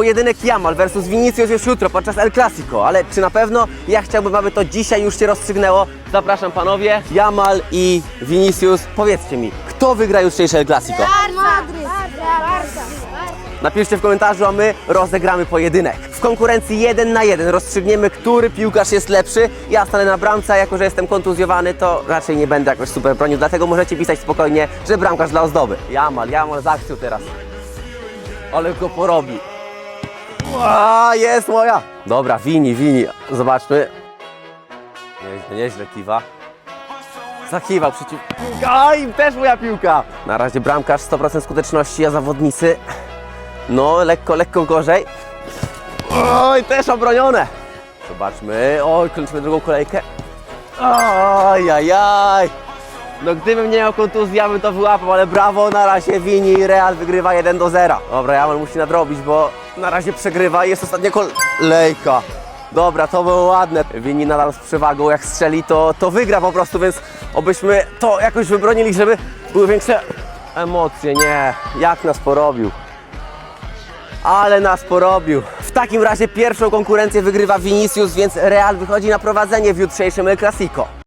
Pojedynek Jamal versus Vinicius już jutro podczas El Clasico, ale czy na pewno? Ja chciałbym, aby to dzisiaj już się rozstrzygnęło. Zapraszam panowie, Jamal i Vinicius. Powiedzcie mi, kto wygra jutrzejsze El Clasico? Madryt. Napiszcie w komentarzu, a my rozegramy pojedynek. W konkurencji jeden na jeden rozstrzygniemy, który piłkarz jest lepszy. Ja stanę na bramce, a jako że jestem kontuzjowany, to raczej nie będę jakoś super bronił, dlatego możecie pisać spokojnie, że bramkarz dla ozdoby. Jamal, Jamal z akcją teraz. Ale go porobi. A, jest moja! Dobra, wini, wini. Zobaczmy. Nieźle, nieźle kiwa. Zakiwał przeciw... Aj, też moja piłka! Na razie bramkarz 100% skuteczności, a zawodnicy... No, lekko, lekko gorzej. Oj, też obronione. Zobaczmy. Oj, kończymy drugą kolejkę. Oj, aj, aj. No gdybym nie miał kontuzji, ja bym to wyłapał, ale brawo, na razie Wini Real wygrywa 1 do 0. Dobra, Jamal musi nadrobić, bo na razie przegrywa i jest ostatnia kolejka. Dobra, to było ładne. Wini nadal z przewagą, jak strzeli, to, to wygra po prostu, więc obyśmy to jakoś wybronili, żeby były większe emocje. Nie, jak nas porobił. Ale nas porobił. W takim razie pierwszą konkurencję wygrywa Vinicius, więc Real wychodzi na prowadzenie w jutrzejszym El Clasico.